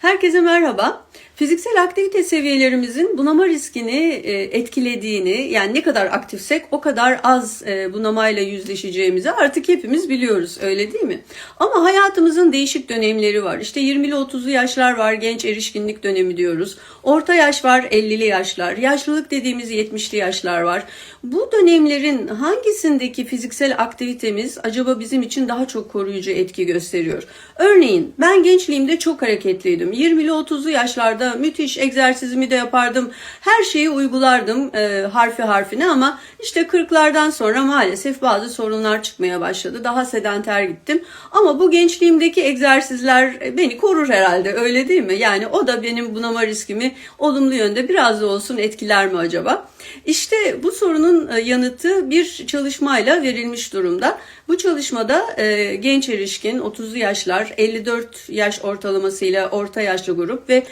Herkese merhaba. Fiziksel aktivite seviyelerimizin bunama riskini e, etkilediğini, yani ne kadar aktifsek o kadar az e, bunamayla yüzleşeceğimizi artık hepimiz biliyoruz, öyle değil mi? Ama hayatımızın değişik dönemleri var. İşte 20'li 30'lu yaşlar var, genç erişkinlik dönemi diyoruz. Orta yaş var, 50'li yaşlar. Yaşlılık dediğimiz 70'li yaşlar var. Bu dönemlerin hangisindeki fiziksel aktivitemiz acaba bizim için daha çok koruyucu etki gösteriyor? Örneğin ben gençliğimde çok hareketliydim. 20'li 30'lu yaşlarda müthiş egzersizimi de yapardım. Her şeyi uygulardım e, harfi harfine ama işte 40'lardan sonra maalesef bazı sorunlar çıkmaya başladı. Daha sedanter gittim. Ama bu gençliğimdeki egzersizler e, beni korur herhalde öyle değil mi? Yani o da benim bunama riskimi olumlu yönde biraz da olsun etkiler mi acaba? İşte bu sorunun e, yanıtı bir çalışmayla verilmiş durumda. Bu çalışmada e, genç erişkin 30'lu yaşlar 54 yaş ortalamasıyla orta yaşlı grup ve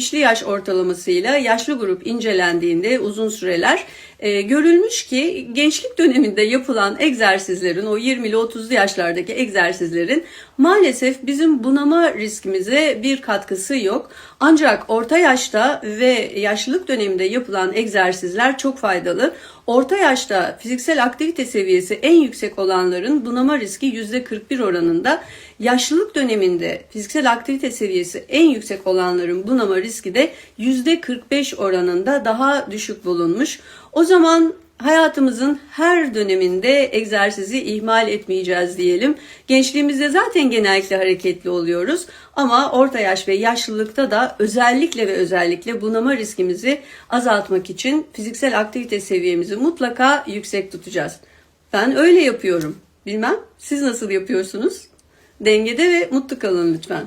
70'li yaş ortalamasıyla yaşlı grup incelendiğinde uzun süreler e, görülmüş ki gençlik döneminde yapılan egzersizlerin o 20'li 30'lu yaşlardaki egzersizlerin maalesef bizim bunama riskimize bir katkısı yok. Ancak orta yaşta ve yaşlılık döneminde yapılan egzersizler çok faydalı. Orta yaşta fiziksel aktivite seviyesi en yüksek olanların bunama riski %41 oranında, yaşlılık döneminde fiziksel aktivite seviyesi en yüksek olanların bunama riski de %45 oranında daha düşük bulunmuş. O zaman hayatımızın her döneminde egzersizi ihmal etmeyeceğiz diyelim. Gençliğimizde zaten genellikle hareketli oluyoruz ama orta yaş ve yaşlılıkta da özellikle ve özellikle bunama riskimizi azaltmak için fiziksel aktivite seviyemizi mutlaka yüksek tutacağız. Ben öyle yapıyorum. Bilmem siz nasıl yapıyorsunuz? Dengede ve mutlu kalın lütfen.